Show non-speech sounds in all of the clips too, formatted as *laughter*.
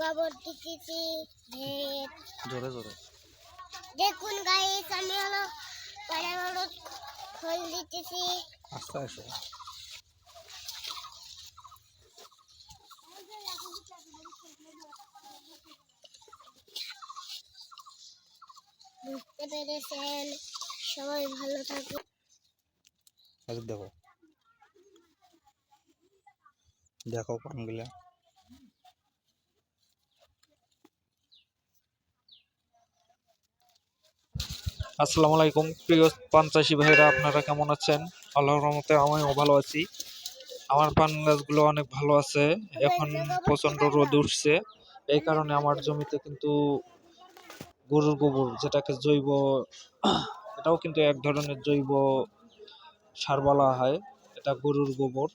গোবর দিতেছি জোরে জোরে। দেখুন গাইস আমি হলো পাড়া হলুদ খোল দিতেছি। আস্তে আসো বুঝতে পেরেছেন? সবাই ভালো থাকুন। দেখো। দেখো পানগুলা। আসসালামু আলাইকুম। প্রিয় পান চাষি ভাইরা আপনারা কেমন আছেন? আল্লাহর রহমতে আমিও ভালো আছি। আমার পান গাছগুলো অনেক ভালো আছে। এখন প্রচণ্ড রোদ উঠছে। এই কারণে আমার জমিতে কিন্তু গরুর গোবর, যেটাকে জৈব, এটাও কিন্তু এক ধরনের জৈব সার বলা হয়। এটা গরুর গোবর।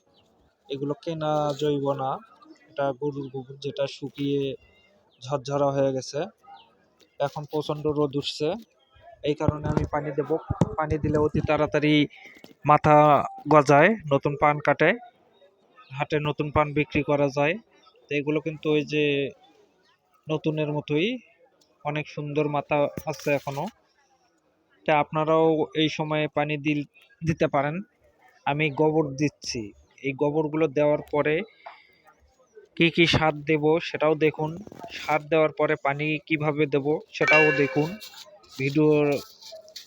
এগুলো কেনা জৈব না। এটা গরুর গোবর যেটা শুকিয়ে ঝরঝরা হয়ে গেছে। এখন প্রচণ্ড রোদ উঠছে। এই কারণে আমি পানি দেব। পানি দিলে অতি তাড়াতাড়ি মাথা গজায়, নতুন পান কাটে, হাটে নতুন পান বিক্রি করা যায়। তো এগুলো কিন্তু ওই যে নতুনের মতোই অনেক সুন্দর মাথা আছে এখনও তা আপনারাও এই সময়ে পানি দিল, দিতে পারেন। আমি গোবর দিচ্ছি। এই গোবরগুলো দেওয়ার পরে কি কি সার দেব সেটাও দেখুন। সার দেওয়ার পরে পানি কীভাবে দেব সেটাও দেখুন। ভিডিওর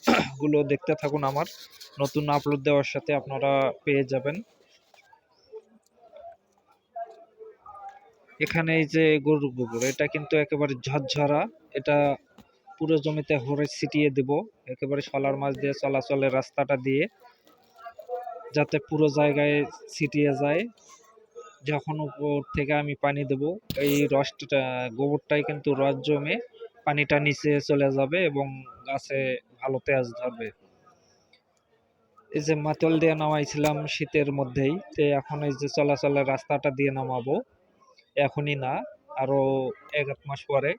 *clears throat* গুলো দেখতে থাকুন আমার। নতুন আপলোড দেওয়ার সাথে আপনারা পেয়ে যাবেন। এখানে এই যে গরুর গোবর, এটা কিন্তু একেবারে ঝরঝরা, এটা পুরো জমিতে হরে ছিটিয়ে দেব। একেবারে সলার মাছ দিয়ে চলাচলের রাস্তাটা দিয়ে, যাতে পুরো জায়গায় ছিটিয়ে যায়। যখন উপর থেকে আমি পানি দেব, এই রসটা, গোবরটাই কিন্তু রস জমে। পানিটা নিচে চলে যাবে এবং গাছে ভালো তেজ ধরবে। এই যে মাতল দিয়ে নামাইছিলাম শীতের মধ্যেই, তো এখন এই যে চলাচলের রাস্তাটা দিয়ে নামাবো, এখনই না, আরও এক এক মাস পরে।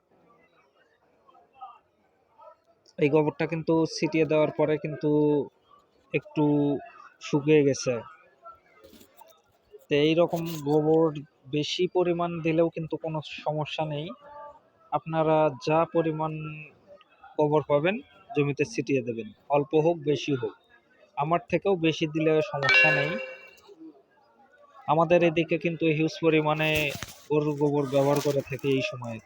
এই গোবরটা কিন্তু ছিটিয়ে দেওয়ার পরে কিন্তু একটু শুকিয়ে গেছে। তো এইরকম গোবর বেশি পরিমাণ দিলেও কিন্তু কোনো সমস্যা নেই। আপনারা যা পরিমাণ গোবর পাবেন, জমিতে ছিটিয়ে দেবেন। অল্প হোক, বেশি হোক। আমার থেকেও বেশি দিলে সমস্যা নেই। আমাদের এদিকে কিন্তু হিউজ পরিমাণে গরুর গোবর ব্যবহার করে থাকে এই সময়ে।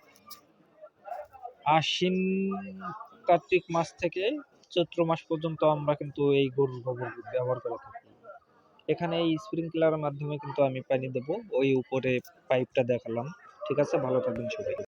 আশ্বিন কার্তিক মাস থেকে চৈত্র মাস পর্যন্ত আমরা কিন্তু এই গরুর গোবর ব্যবহার করে থাকি। এখানে এই স্প্রিংকলারের মাধ্যমে কিন্তু আমি পানি দেবো। ওই উপরে পাইপটা দেখালাম। ঠিক আছে, ভালো থাকবেন সবাই।